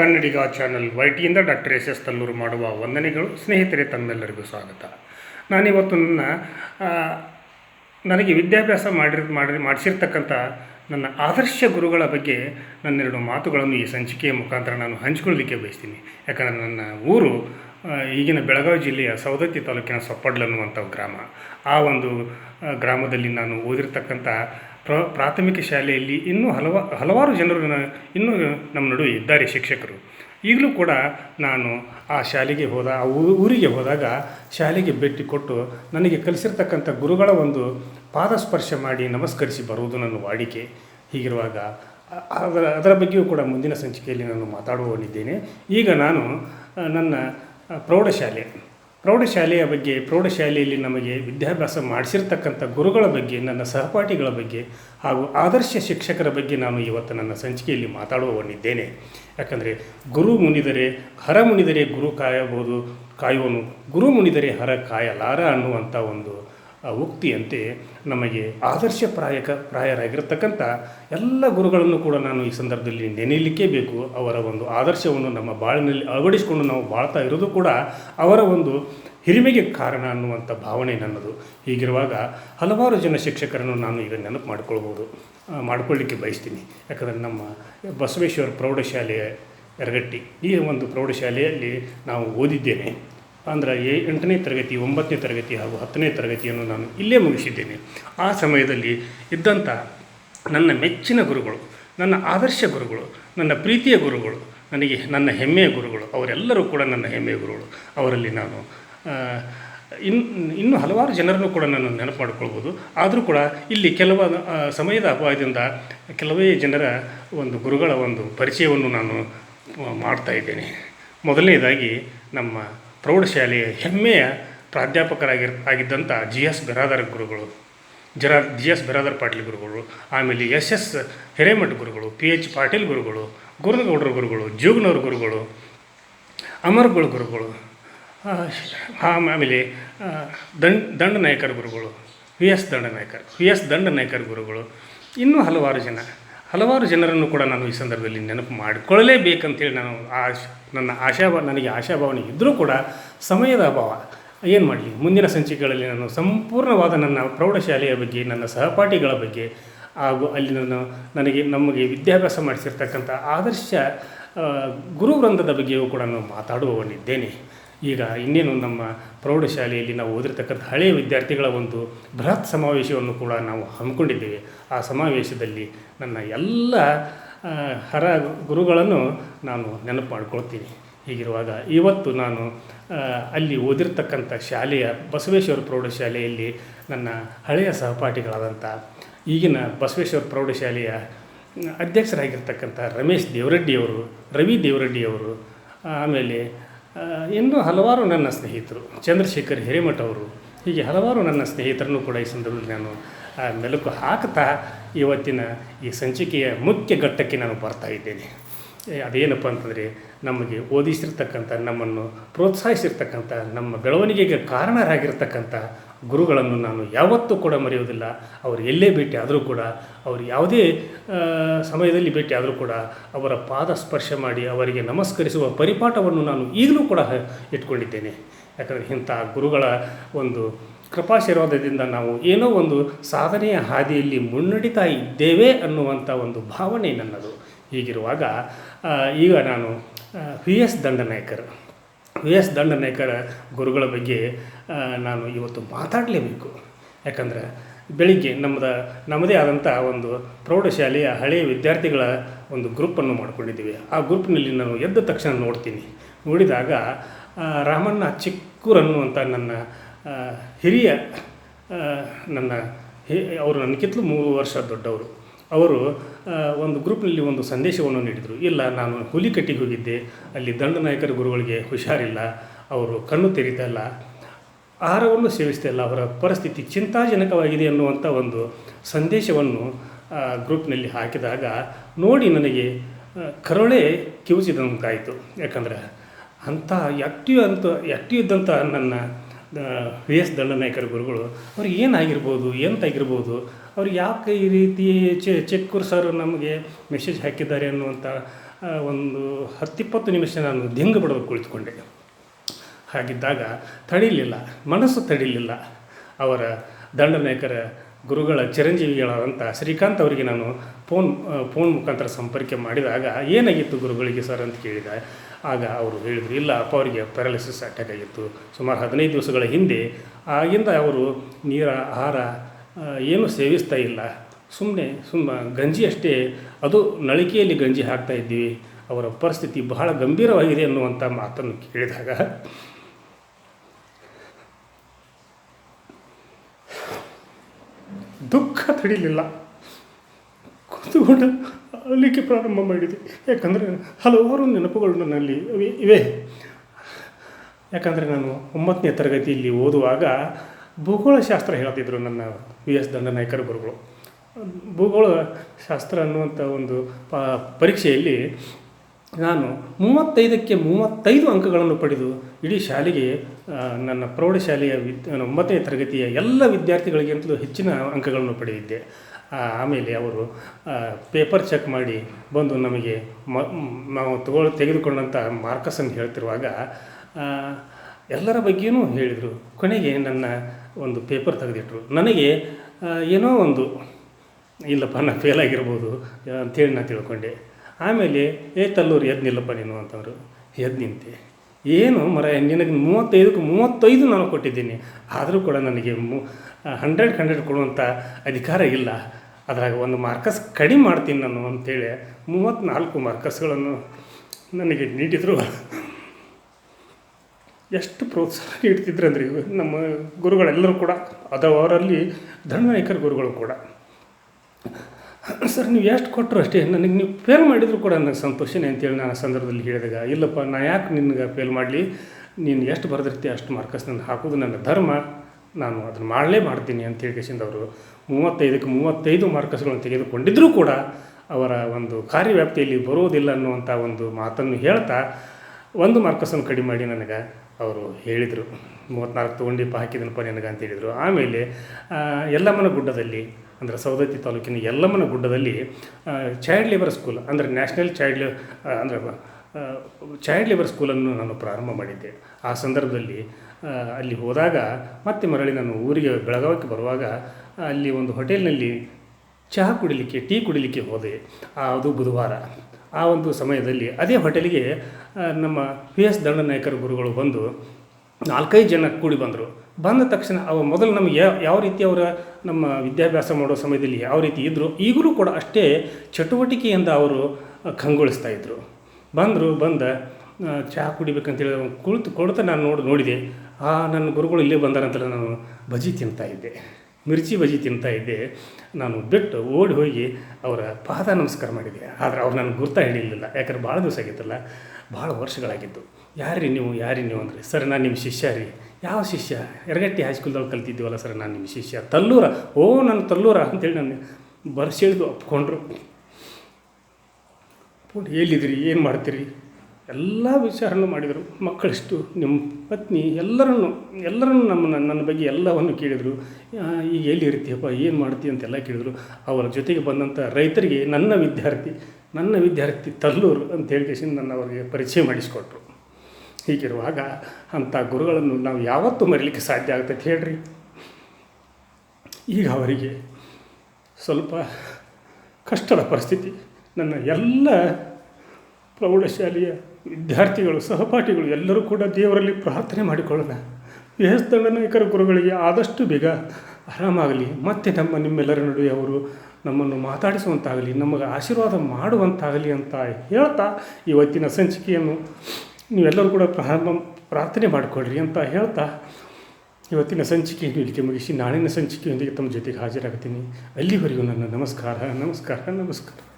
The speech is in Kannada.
ಕನ್ನಡಿಗ ಚಾನಲ್ ವೈಟಿಯಿಂದ ಡಾಕ್ಟರ್ ಎಸ್ ಎಸ್ ತಲ್ಲೂರು ಮಾಡುವ ವಂದನೆಗಳು. ಸ್ನೇಹಿತರೆ, ತಮ್ಮೆಲ್ಲರಿಗೂ ಸ್ವಾಗತ. ನಾನಿವತ್ತು ನನ್ನ ನನಗೆ ವಿದ್ಯಾಭ್ಯಾಸ ಮಾಡಿರ್ ಮಾಡಿ ಮಾಡಿಸಿರ್ತಕ್ಕಂಥ ನನ್ನ ಆದರ್ಶ ಗುರುಗಳ ಬಗ್ಗೆ ನನ್ನೆರಡು ಮಾತುಗಳನ್ನು ಈ ಸಂಚಿಕೆಯ ಮುಖಾಂತರ ನಾನು ಹಂಚಿಕೊಳ್ಳಲಿಕ್ಕೆ ಬಯಸ್ತೀನಿ. ಯಾಕಂದರೆ ನನ್ನ ಊರು ಈಗಿನ ಬೆಳಗಾವಿ ಜಿಲ್ಲೆಯ ಸವದತ್ತಿ ತಾಲೂಕಿನ ಸೊಪ್ಪಡ್ಲು ಅನ್ನುವಂಥ ಗ್ರಾಮ. ಆ ಒಂದು ಗ್ರಾಮದಲ್ಲಿ ನಾನು ಓದಿರ್ತಕ್ಕಂಥ ಪ್ರ, ಪ್ರಾಥಮಿಕ ಶಾಲೆಯಲ್ಲಿ ಇನ್ನೂ ಹಲವ, ಹಲವಾರು ಜನರು ಇನ್ನೂ ನಮ್ಮ ನಡುವೆ ಇದ್ದಾರೆ ಶಿಕ್ಷಕರು. ಈಗಲೂ ಕೂಡ ನಾನು ಆ ಶಾಲೆಗೆ ಹೋದ, ಆ ಊರಿಗೆ ಹೋದಾಗ ಶಾಲೆಗೆ ಭೇಟಿ ಕೊಟ್ಟು ನನಗೆ ಕಲಿಸಿರ್ತಕ್ಕಂಥ ಗುರುಗಳ ಒಂದು ಪಾದಸ್ಪರ್ಶ ಮಾಡಿ ನಮಸ್ಕರಿಸಿ ಬರುವುದು ನನ್ನ ವಾಡಿಕೆ. ಹೀಗಿರುವಾಗ ಅದರ ಅದರ ಬಗ್ಗೆಯೂ ಕೂಡ ಮುಂದಿನ ಸಂಚಿಕೆಯಲ್ಲಿ ನಾನು ಮಾತಾಡುವವನಿದ್ದೇನೆ. ಈಗ ನಾನು ನನ್ನ ಪ್ರೌಢಶಾಲೆ ಪ್ರೌಢಶಾಲೆಯ ಬಗ್ಗೆ, ಪ್ರೌಢಶಾಲೆಯಲ್ಲಿ ನಮಗೆ ವಿದ್ಯಾಭ್ಯಾಸ ಮಾಡಿಸಿರ್ತಕ್ಕಂಥ ಗುರುಗಳ ಬಗ್ಗೆ, ನನ್ನ ಸಹಪಾಠಿಗಳ ಬಗ್ಗೆ ಹಾಗೂ ಆದರ್ಶ ಶಿಕ್ಷಕರ ಬಗ್ಗೆ ನಾನು ಇವತ್ತು ನನ್ನ ಸಂಚಿಕೆಯಲ್ಲಿ ಮಾತಾಡುವವನಿದ್ದೇನೆ. ಯಾಕಂದರೆ ಗುರು ಮುನಿದರೆ ಹರ ಮುನಿದರೆ ಗುರು ಕಾಯಬಹುದು, ಕಾಯುವನು ಗುರು ಮುನಿದರೆ ಹರ ಕಾಯಲಾರ ಅನ್ನುವಂಥ ಒಂದು ಉಕ್ತಿಯಂತೆ ನಮಗೆ ಆದರ್ಶ ಪ್ರಾಯಕ ಪ್ರಾಯರಾಗಿರ್ತಕ್ಕಂಥ ಎಲ್ಲ ಗುರುಗಳನ್ನು ಕೂಡ ನಾನು ಈ ಸಂದರ್ಭದಲ್ಲಿ ನೆನೆಯಲಿಕ್ಕೇ ಬೇಕು. ಅವರ ಒಂದು ಆದರ್ಶವನ್ನು ನಮ್ಮ ಬಾಳಿನಲ್ಲಿ ಅಳವಡಿಸಿಕೊಂಡು ನಾವು ಬಾಳ್ತಾ ಇರೋದು ಕೂಡ ಅವರ ಒಂದು ಹಿರಿಮೆಗೆ ಕಾರಣ ಅನ್ನುವಂಥ ಭಾವನೆ ನನ್ನದು. ಹೀಗಿರುವಾಗ ಹಲವಾರು ಜನ ಶಿಕ್ಷಕರನ್ನು ನಾನು ಈಗ ನೆನಪು ಮಾಡಿಕೊಳ್ಬೋದು ಮಾಡ್ಕೊಳ್ಳಿಕ್ಕೆ ಬಯಸ್ತೀನಿ. ಯಾಕಂದರೆ ನಮ್ಮ ಬಸವೇಶ್ವರ ಪ್ರೌಢಶಾಲೆಯ ಎರಗಟ್ಟಿ ಈ ಒಂದು ಪ್ರೌಢಶಾಲೆಯಲ್ಲಿ ನಾವು ಓದಿದ್ದೇನೆ ಅಂದರೆ ಎಂಟನೇ ತರಗತಿ, ಒಂಬತ್ತನೇ ತರಗತಿ ಹಾಗೂ ಹತ್ತನೇ ತರಗತಿಯನ್ನು ನಾನು ಇಲ್ಲೇ ಮುಗಿಸಿದ್ದೇನೆ. ಆ ಸಮಯದಲ್ಲಿ ಇದ್ದಂಥ ನನ್ನ ಮೆಚ್ಚಿನ ಗುರುಗಳು, ನನ್ನ ಆದರ್ಶ ಗುರುಗಳು, ನನ್ನ ಪ್ರೀತಿಯ ಗುರುಗಳು, ನನಗೆ ನನ್ನ ಹೆಮ್ಮೆಯ ಗುರುಗಳು, ಅವರೆಲ್ಲರೂ ಕೂಡ ನನ್ನ ಹೆಮ್ಮೆಯ ಗುರುಗಳು. ಅವರಲ್ಲಿ ನಾನು ಇನ್, ಇನ್ನು ಹಲವಾರು ಜನರನ್ನು ಕೂಡ ನಾನು ನೆನಪು ಮಾಡಿಕೊಳ್ಬೋದು ಆದರೂ ಕೂಡ ಇಲ್ಲಿ ಕೆಲವ ಸಮಯದ ಅಪಾಯದಿಂದ ಕೆಲವೇ ಜನರ ಒಂದು ಗುರುಗಳ ಒಂದು ಪರಿಚಯವನ್ನು ನಾನು ಮಾಡ್ತಾ ಇದ್ದೇನೆ. ಮೊದಲನೇದಾಗಿ ನಮ್ಮ ಪ್ರೌಢಶಾಲೆಯ ಹೆಮ್ಮೆಯ ಪ್ರಾಧ್ಯಾಪಕರಾಗಿ ಆಗಿದ್ದಂಥ ಜಿ ಎಸ್ ಬಿರಾದರ್ ಗುರುಗಳು ಜರಾ ಜಿ ಎಸ್ ಬಿರಾದರ್ ಪಾಟೀಲ್ ಗುರುಗಳು ಆಮೇಲೆ ಎಸ್ ಎಸ್ ಹಿರೇಮಠ್ ಗುರುಗಳು ಪಿ ಎಚ್ ಪಾಟೀಲ್ ಗುರುಗಳು ಗುರುನಗೌಡರ ಗುರುಗಳು ಜೋಗನವ್ರ ಗುರುಗಳು ಅಮರ್ಗಳ ಗುರುಗಳು ಆ, ಆ- ಆಮೇಲೆ ದಂಡ್ ದಂಡ್ ದಂಡನಾಯಕರ ಗುರುಗಳು V S Dandanayakar V S Dandanayakar ಗುರುಗಳು ಇನ್ನೂ ಹಲವಾರು ಜನ ಹಲವಾರು ಜನರನ್ನು ಕೂಡ ನಾನು ಈ ಸಂದರ್ಭದಲ್ಲಿ ನೆನಪು ಮಾಡಿಕೊಳ್ಳಲೇಬೇಕಂತೇಳಿ ನಾನು ಆಶ್ ನನ್ನ ಆಶಾಭಾವ ನನಗೆ ಆಶಾಭಾವನೆ ಇದ್ದರೂ ಕೂಡ ಸಮಯದ ಅಭಾವ. ಏನು ಮಾಡಲಿ? ಮುಂದಿನ ಸಂಚಿಕೆಗಳಲ್ಲಿ ನಾನು ಸಂಪೂರ್ಣವಾದ ನನ್ನ ಪ್ರೌಢಶಾಲೆಯ ಬಗ್ಗೆ, ನನ್ನ ಸಹಪಾಠಿಗಳ ಬಗ್ಗೆ, ಹಾಗೂ ಅಲ್ಲಿ ನಾನು ನನಗೆ ನಮಗೆ ವಿದ್ಯಾಭ್ಯಾಸ ಮಾಡಿಸಿರ್ತಕ್ಕಂಥ ಆದರ್ಶ ಗುರುವೃಂದದ ಬಗ್ಗೆಯೂ ಕೂಡ ನಾನು ಮಾತಾಡುವವನಿದ್ದೇನೆ. ಈಗ ಇನ್ನೇನು ನಮ್ಮ ಪ್ರೌಢಶಾಲೆಯಲ್ಲಿ ನಾವು ಓದಿರ್ತಕ್ಕಂಥ ಹಳೆಯ ವಿದ್ಯಾರ್ಥಿಗಳ ಒಂದು ಬೃಹತ್ ಸಮಾವೇಶವನ್ನು ಕೂಡ ನಾವು ಹಮ್ಮಿಕೊಂಡಿದ್ದೇವೆ. ಆ ಸಮಾವೇಶದಲ್ಲಿ ನನ್ನ ಎಲ್ಲ ಹರ ಗುರುಗಳನ್ನು ನಾನು ನೆನಪು ಮಾಡ್ಕೊಳ್ತೀನಿ ಹೀಗಿರುವಾಗ ಇವತ್ತು ನಾನು ಅಲ್ಲಿ ಓದಿರ್ತಕ್ಕಂಥ ಶಾಲೆಯ ಬಸವೇಶ್ವರ ಪ್ರೌಢಶಾಲೆಯಲ್ಲಿ ನನ್ನ ಹಳೆಯ ಸಹಪಾಠಿಗಳಾದಂಥ ಈಗಿನ ಬಸವೇಶ್ವರ ಪ್ರೌಢಶಾಲೆಯ ಅಧ್ಯಕ್ಷರಾಗಿರ್ತಕ್ಕಂಥ ರಮೇಶ್ ದೇವರೆಡ್ಡಿಯವರು ರವಿ ದೇವರೆಡ್ಡಿಯವರು ಆಮೇಲೆ ಇನ್ನೂ ಹಲವಾರು ನನ್ನ ಸ್ನೇಹಿತರು, ಚಂದ್ರಶೇಖರ್ ಹಿರೇಮಠ ಅವರು, ಹೀಗೆ ಹಲವಾರು ನನ್ನ ಸ್ನೇಹಿತರನ್ನು ಕೂಡ ಈ ಸಂದರ್ಭದಲ್ಲಿ ನಾನು ಮೆಲುಕು ಹಾಕ್ತಾ ಇವತ್ತಿನ ಈ ಸಂಚಿಕೆಯ ಮುಖ್ಯ ಘಟ್ಟಕ್ಕೆ ನಾನು ಬರ್ತಾ ಇದ್ದೇನೆ. ಅದೇನಪ್ಪ ಅಂತಂದರೆ, ನಮಗೆ ಓದಿಸಿರ್ತಕ್ಕಂಥ, ನಮ್ಮನ್ನು ಪ್ರೋತ್ಸಾಹಿಸಿರ್ತಕ್ಕಂಥ, ನಮ್ಮ ಬೆಳವಣಿಗೆಗೆ ಕಾರಣರಾಗಿರ್ತಕ್ಕಂಥ ಗುರುಗಳನ್ನು ನಾನು ಯಾವತ್ತೂ ಕೂಡ ಮರೆಯುವುದಿಲ್ಲ. ಅವರು ಎಲ್ಲೇ ಭೇಟಿ ಆದರೂ ಕೂಡ, ಅವರು ಯಾವುದೇ ಸಮಯದಲ್ಲಿ ಭೇಟಿ ಆದರೂ ಕೂಡ ಅವರ ಪಾದ ಸ್ಪರ್ಶ ಮಾಡಿ ಅವರಿಗೆ ನಮಸ್ಕರಿಸುವ ಪರಿಪಾಠವನ್ನು ನಾನು ಈಗಲೂ ಕೂಡ ಇಟ್ಕೊಂಡಿದ್ದೇನೆ. ಯಾಕಂದರೆ ಇಂಥ ಗುರುಗಳ ಒಂದು ಕೃಪಾಶೀರ್ವಾದದಿಂದ ನಾವು ಏನೋ ಒಂದು ಸಾಧನೆಯ ಹಾದಿಯಲ್ಲಿ ಮುನ್ನಡಿತಾ ಇದ್ದೇವೆ ಅನ್ನುವಂಥ ಒಂದು ಭಾವನೆ ನನ್ನದು. ಹೀಗಿರುವಾಗ ಈಗ ನಾನು V S Dandanayakar. V S Dandanayakar ಗುರುಗಳ ಬಗ್ಗೆ ನಾನು ಇವತ್ತು ಮಾತಾಡಲೇಬೇಕು. ಯಾಕಂದರೆ, ಬೆಳಿಗ್ಗೆ ನಮ್ಮದ ನಮ್ಮದೇ ಆದಂಥ ಒಂದು ಪ್ರೌಢಶಾಲೆಯ ಹಳೆಯ ವಿದ್ಯಾರ್ಥಿಗಳ ಒಂದು ಗ್ರೂಪನ್ನು ಮಾಡಿಕೊಂಡಿದ್ದೀವಿ. ಆ ಗ್ರೂಪ್ನಲ್ಲಿ ನಾನು ಎದ್ದ ತಕ್ಷಣ ನೋಡ್ತೀನಿ. ನೋಡಿದಾಗ ರಾಮಣ್ಣ ಚಿಕ್ಕೂರ್ ಅನ್ನುವಂಥ ನನ್ನ ಹಿರಿಯ ನನ್ನ ಹಿ- ಅವರು ನನಗಿಂತಲೂ ಮೂರು ವರ್ಷ ದೊಡ್ಡವರು. ಅವರು ಒಂದು ಗ್ರೂಪ್ನಲ್ಲಿ ಒಂದು ಸಂದೇಶವನ್ನು ನೀಡಿದರು. ಇಲ್ಲ, ನಾನು ಹುಲಿಕಟ್ಟಿಗೆ ಹೋಗಿದ್ದೆ. ಅಲ್ಲಿ ದಂಡನಾಯಕರ ಗುರುಗಳಿಗೆ ಹುಷಾರಿಲ್ಲ. ಅವರು ಕಣ್ಣು ತೆರೀತಾ ಇಲ್ಲ. ಆಹಾರವನ್ನು ಸೇವಿಸ್ತಾ ಇಲ್ಲ. ಅವರ ಪರಿಸ್ಥಿತಿ ಚಿಂತಾಜನಕವಾಗಿದೆ ಅನ್ನುವಂಥ ಒಂದು ಸಂದೇಶವನ್ನು ಗ್ರೂಪ್ನಲ್ಲಿ ಹಾಕಿದಾಗ ನೋಡಿ ನನಗೆ ಕರುಳೆ ಕಿವುಚಿದಂತಾಯಿತು. ಯಾಕಂದರೆ ಅಂಥ ಆ್ಯಕ್ಟಿವ್ ಅಂತ ಆ್ಯಕ್ಟಿವ್ ಇದ್ದಂಥ ನನ್ನ ವಿ ಎಸ್ ದಂಡನಾಯಕರ ಗುರುಗಳು, ಅವ್ರಿಗೆ ಏನಾಗಿರ್ಬೋದು, ಎಂತಾಗಿರ್ಬೋದು ಅವ್ರಿಗೆ ಯಾಕೆ ಈ ರೀತಿ ಚೆ ಚೆಕ್ಕೂರ್ ಸರ್ ನಮಗೆ ಮೆಸೇಜ್ ಹಾಕಿದ್ದಾರೆ ಅನ್ನುವಂಥ ಒಂದು ಹತ್ತಿಪ್ಪತ್ತು ನಿಮಿಷ ನಾನು ದಿಂಗು ಬಿಡೋದು ಕುಳಿತುಕೊಂಡೆ. ಹಾಗಿದ್ದಾಗ ತಡಿಲಿಲ್ಲ, ಮನಸ್ಸು ತಡಿಲಿಲ್ಲ. ಅವರ ದಂಡನಾಯಕರ ಗುರುಗಳ ಚಿರಂಜೀವಿಗಳಾದಂಥ ಶ್ರೀಕಾಂತ್ ಅವರಿಗೆ ನಾನು ಫೋನ್ ಫೋನ್ ಮುಖಾಂತರ ಸಂಪರ್ಕ ಮಾಡಿದಾಗ, ಏನಾಗಿತ್ತು ಗುರುಗಳಿಗೆ ಸರ್ ಅಂತ ಕೇಳಿದ ಆಗ ಅವರು ಹೇಳಿದರು, ಇಲ್ಲ, ಅಪ್ಪ ಅವರಿಗೆ ಪ್ಯಾರಾಲಿಸಿಸ್ ಅಟ್ಯಾಕ್ ಆಗಿತ್ತು. ಸುಮಾರು ಹದಿನೈದು ದಿವಸಗಳ ಹಿಂದೆ ಆಗಿಂದ ಅವರು ನೀರ, ಆಹಾರ ಏನು ಸೇವಿಸ್ತಾ ಇಲ್ಲ. ಸುಮ್ಮನೆ ಸುಮ್ಮ ಗಂಜಿ ಅಷ್ಟೇ ಅದು ನಳಿಕೆಯಲ್ಲಿ ಗಂಜಿ ಹಾಕ್ತಾ ಇದ್ದೀವಿ. ಅವರ ಪರಿಸ್ಥಿತಿ ಬಹಳ ಗಂಭೀರವಾಗಿದೆ ಅನ್ನುವಂಥ ಮಾತನ್ನು ಕೇಳಿದಾಗ ದುಃಖ ತಡಿಲಿಲ್ಲ. ಕೂತ್ಕೊಂಡು ಅಲ್ಲಿಗೆ ಪ್ರಾರಂಭ ಮಾಡಿದೆ. ಯಾಕಂದರೆ ಹಲವಾರು ನೆನಪುಗಳು ನನ್ನಲ್ಲಿ ಇವೆ- ಯಾಕಂದರೆ ನಾನು ಒಂಬತ್ತನೇ ತರಗತಿಯಲ್ಲಿ ಓದುವಾಗ ಭೂಗೋಳಶಾಸ್ತ್ರ ಹೇಳ್ತಿದ್ರು ನನ್ನ ವಿ ಎಸ್ ದಂಡನಾಯಕರ ಗುರುಗಳು. ಭೂಗೋಳ ಶಾಸ್ತ್ರ ಅನ್ನುವಂಥ ಒಂದು ಪರೀಕ್ಷೆಯಲ್ಲಿ ನಾನು ಮೂವತ್ತೈದಕ್ಕೆ ಮೂವತ್ತೈದು ಅಂಕಗಳನ್ನು ಪಡೆದು ಇಡೀ ಶಾಲೆಗೆ ನನ್ನ ಪ್ರೌಢಶಾಲೆಯ ವಿದ್ ಒಂಬತ್ತನೇ ತರಗತಿಯ ಎಲ್ಲ ವಿದ್ಯಾರ್ಥಿಗಳಿಗಿಂತಲೂ ಹೆಚ್ಚಿನ ಅಂಕಗಳನ್ನು ಪಡೆದಿದ್ದೆ. ಆಮೇಲೆ ಅವರು ಪೇಪರ್ ಚೆಕ್ ಮಾಡಿ ಬಂದು ನಮಗೆ ಮ, ನಾವು ತಗೊಳ್ ತೆಗೆದುಕೊಂಡಂಥ ಮಾರ್ಕಸನ್ನು ಹೇಳ್ತಿರುವಾಗ ಎಲ್ಲರ ಬಗ್ಗೆಯೂ ಹೇಳಿದರು. ಕೊನೆಗೆ ನನ್ನ ಒಂದು ಪೇಪರ್ ತೆಗೆದಿಟ್ರು. ನನಗೆ ಏನೋ ಒಂದು, ಇಲ್ಲಪ್ಪ ನಾನು ಫೇಲ್ ಆಗಿರ್ಬೋದು ಅಂಥೇಳಿ ನಾನು ತಿಳ್ಕೊಂಡೆ. ಆಮೇಲೆ, ಏ ತಲ್ಲೂರು ಎದ್ದು ನಿಲ್ಲಪ್ಪ ನೀನು ಅಂತಂದರು ಎದ್ದು ನಿಂತೆ? ಏನು ಮರ, ನಿನಗೆ ಮೂವತ್ತೈದಕ್ಕೆ ಮೂವತ್ತೈದು ನಾನು ಕೊಟ್ಟಿದ್ದೀನಿ. ಆದರೂ ಕೂಡ ನನಗೆ ಮು ಹಂಡ್ರೆಡ್ ಹಂಡ್ರೆಡ್ ಕೊಡುವಂಥ ಅಧಿಕಾರ ಇಲ್ಲ. ಅದ್ರಾಗ ಒಂದು ಮಾರ್ಕಸ್ ಕಡಿಮೆ ಮಾಡ್ತೀನಿ ನಾನು ಅಂಥೇಳಿ ಮೂವತ್ತ್ನಾಲ್ಕು ಮಾರ್ಕಸ್ಗಳನ್ನು ನನಗೆ ನೀಡಿದರು. ಎಷ್ಟು ಪ್ರೋತ್ಸಾಹ ನೀಡ್ತಿದ್ರು ಅಂದರೆ ನಮ್ಮ ಗುರುಗಳೆಲ್ಲರೂ ಕೂಡ ಅದು ಅವರಲ್ಲಿ ದಂಡನಾಯಕರ ಗುರುಗಳು ಕೂಡ. ಸರ್, ನೀವು ಎಷ್ಟು ಕೊಟ್ಟರು ಅಷ್ಟೇ, ನನಗೆ ನೀವು ಫೇಲ್ ಮಾಡಿದರೂ ಕೂಡ ನನಗೆ ಸಂತೋಷನೇ ಅಂತೇಳಿ ನಾನು ಸಂದರ್ಭದಲ್ಲಿ ಹೇಳಿದಾಗ, ಇಲ್ಲಪ್ಪ, ನಾ ಯಾಕೆ ನಿನ್ಗೆ ಫೇಲ್ ಮಾಡಲಿ? ನೀನು ಎಷ್ಟು ಬರೆದಿರ್ತೀಯ ಅಷ್ಟು ಮಾರ್ಕಸ್ ನಾನು ಹಾಕೋದು ನನ್ನ ಧರ್ಮ. ನಾನು ಅದನ್ನು ಮಾಡಲೇ ಮಾಡ್ತೀನಿ ಅಂತ ಹೇಳ್ಕೇಶಿಂದ ಅವರು ಮೂವತ್ತೈದಕ್ಕೆ ಮೂವತ್ತೈದು ಮಾರ್ಕಸ್ಗಳನ್ನು ತೆಗೆದುಕೊಂಡಿದ್ದರೂ ಕೂಡ ಅವರ ಒಂದು ಕಾರ್ಯವ್ಯಾಪ್ತಿಯಲ್ಲಿ ಬರೋದಿಲ್ಲ ಅನ್ನುವಂಥ ಒಂದು ಮಾತನ್ನು ಹೇಳ್ತಾ ಒಂದು ಮಾರ್ಕಸನ್ನು ಕಡಿಮೆ ಮಾಡಿ ನನಗೆ ಅವರು ಹೇಳಿದರು. ಮೂವತ್ತ್ನಾಲ್ಕು ತೊಗೊಂಡಿಪ್ಪ ಹಾಕಿದನಪ್ಪ ನನಗೆ ಅಂತ ಹೇಳಿದರು. ಆಮೇಲೆ ಯಲ್ಲಮ್ಮನ ಗುಡ್ಡದಲ್ಲಿ ಅಂದರೆ ಸವದತ್ತಿ ತಾಲೂಕಿನ ಯಲ್ಲಮ್ಮನ ಗುಡ್ಡದಲ್ಲಿ ಚೈಲ್ಡ್ ಲೇಬರ್ ಸ್ಕೂಲ್ ಅಂದರೆ ನ್ಯಾಷನಲ್ ಚೈಲ್ಡ್ ಅಂದರೆ ಚೈಲ್ಡ್ ಲೇಬರ್ ಸ್ಕೂಲನ್ನು ನಾನು ಪ್ರಾರಂಭ ಮಾಡಿದ್ದೆ. ಆ ಸಂದರ್ಭದಲ್ಲಿ ಅಲ್ಲಿ ಹೋದಾಗ ಮತ್ತೆ ಮರಳಿ ನಾನು ಊರಿಗೆ ಬೆಳಗಾವಕ್ಕೆ ಬರುವಾಗ, ಅಲ್ಲಿ ಒಂದು ಹೋಟೆಲ್ನಲ್ಲಿ ಚಹಾ ಕುಡಿಲಿಕ್ಕೆ, ಟೀ ಕುಡಿಲಿಕ್ಕೆ ಹೋದೆ. ಅದು ಬುಧವಾರ. ಆ ಒಂದು ಸಮಯದಲ್ಲಿ ಅದೇ ಹೋಟೆಲಿಗೆ ನಮ್ಮ ಪಿ ಎಸ್ ದಂಡನಾಯಕರ ಗುರುಗಳು ಬಂದು ನಾಲ್ಕೈದು ಜನ ಕೂಡಿ ಬಂದರು. ಬಂದ ತಕ್ಷಣ ಅವ ಮೊದಲು ನಮಗೆ ಯಾವ ರೀತಿ ಅವರ ನಮ್ಮ ವಿದ್ಯಾಭ್ಯಾಸ ಮಾಡೋ ಸಮಯದಲ್ಲಿ ಯಾವ ರೀತಿ ಇದ್ದರು ಈಗಲೂ ಕೂಡ ಅಷ್ಟೇ ಚಟುವಟಿಕೆಯಿಂದ ಅವರು ಕಂಗೊಳಿಸ್ತಾ ಇದ್ದರು ಬಂದರು, ಬಂದ ಚಹಾ ಕುಡಿಬೇಕಂತೇಳಿ ಕುಳಿತು ಕೊಡ್ತಾ ನಾನು ನೋಡಿ, ನೋಡಿದೆ. ಆ, ನನ್ನ ಗುರುಗಳು ಇಲ್ಲೇ ಅಂತ ನಾನು ಬಜಿ ತಿಂತಾ ಇದ್ದೆ. ಮಿರ್ಚಿ ಬಜಿ ತಿಂತಾ ಇದ್ದೆ. ನಾನು ಬಿಟ್ಟು ಓಡಿ ಹೋಗಿ ಅವರ ಪಾದ ನಮಸ್ಕಾರ ಮಾಡಿದೆ. ಆದರೆ ಅವ್ರು ನನಗೆ ಗುರ್ತಾ ಹೇಳಿಲ್ಲ ಯಾಕಂದ್ರೆ ಭಾಳ ದಿವಸ ಆಗಿತ್ತಲ್ಲ, ಭಾಳ ವರ್ಷಗಳಾಗಿತ್ತು. ರೀ ನೀವು? ಯಾರೀ ನೀವು ಅಂದರೆ, ಸರ್, ನಾನು ನಿಮ್ಮ ಶಿಷ್ಯ ರೀ. ಯಾವ ಶಿಷ್ಯ? ಎರಗಟ್ಟಿ ಹೈಸ್ಕೂಲ್ದೊಳಗೆ ಕಲ್ತಿದ್ದೀವಲ್ಲ ಸರ್, ನಾನು ನಿಮ್ಮ ಶಿಷ್ಯ. ತಲ್ಲೂರ? ಓ ನನ್ನ ತಲ್ಲೂರ ಅಂತೇಳಿ ನಾನು ಬರ್ಸಿಳಿದು ಒಪ್ಕೊಂಡ್ರು. ಪುಟ್ ಎಲ್ಲಿದ್ರಿ ಏನು ಮಾಡ್ತೀರಿ? ಎಲ್ಲ ವಿಚಾರಣೆ ಮಾಡಿದರು. ಮಕ್ಕಳಿಷ್ಟು ನಿಮ್ಮ ಪತ್ನಿ ಎಲ್ಲರನ್ನು ಎಲ್ಲರನ್ನು ನಮ್ಮ ನನ್ನ ಬಗ್ಗೆ ಎಲ್ಲವನ್ನು ಕೇಳಿದರು. ಈಗ ಎಲ್ಲಿ ಇರ್ತೀಯಪ್ಪ, ಏನು ಮಾಡ್ತೀಯ ಅಂತೆಲ್ಲ ಕೇಳಿದರು. ಅವರ ಜೊತೆಗೆ ಬಂದಂಥ ರೈತರಿಗೆ ನನ್ನ ವಿದ್ಯಾರ್ಥಿ ನನ್ನ ವಿದ್ಯಾರ್ಥಿ ತಲ್ಲೂರು ಅಂತ ಹೇಳಿ ನನ್ನ ಅವರಿಗೆ ಪರಿಚಯ ಮಾಡಿಸಿಕೊಟ್ರು. ಹೀಗಿರುವಾಗ ಅಂಥ ಗುರುಗಳನ್ನು ನಾವು ಯಾವತ್ತೂ ಮರಿಲಿಕ್ಕೆ ಸಾಧ್ಯ ಆಗ್ತೈತೆ ಹೇಳ್ರಿ. ಈಗ ಅವರಿಗೆ ಸ್ವಲ್ಪ ಕಷ್ಟದ ಪರಿಸ್ಥಿತಿ. ನನ್ನ ಎಲ್ಲ ಪ್ರೌಢಶಾಲೆಯ ವಿದ್ಯಾರ್ಥಿಗಳು, ಸಹಪಾಠಿಗಳು ಎಲ್ಲರೂ ಕೂಡ ದೇವರಲ್ಲಿ ಪ್ರಾರ್ಥನೆ ಮಾಡಿಕೊಳ್ಳೋಣ. ಎಸ್ ದಂಡನಾಯಕರ ಗುರುಗಳಿಗೆ ಆದಷ್ಟು ಬೇಗ ಆರಾಮಾಗಲಿ. ಮತ್ತೆ ನಮ್ಮ ನಿಮ್ಮೆಲ್ಲರ ನಡುವೆ ಅವರು ನಮ್ಮನ್ನು ಮಾತಾಡಿಸುವಂತಾಗಲಿ, ನಮಗೆ ಆಶೀರ್ವಾದ ಮಾಡುವಂತಾಗಲಿ ಅಂತ ಹೇಳ್ತಾ ಇವತ್ತಿನ ಸಂಚಿಕೆಯನ್ನು ನೀವೆಲ್ಲರೂ ಕೂಡ ಪ್ರಾರಂಭ, ಪ್ರಾರ್ಥನೆ ಮಾಡಿಕೊಳ್ಳ್ರಿ ಅಂತ ಹೇಳ್ತಾ ಇವತ್ತಿನ ಸಂಚಿಕೆಯನ್ನು ಇಲ್ಲಿಗೆ ಮುಗಿಸಿ. ನಾಳಿನ ಸಂಚಿಕೆಯೊಂದಿಗೆ ತಮ್ಮ ಜೊತೆಗೆ ಹಾಜರಾಗ್ತೀನಿ. ಅಲ್ಲಿವರೆಗೂ ನನ್ನ ನಮಸ್ಕಾರ ನಮಸ್ಕಾರ ನಮಸ್ಕಾರ.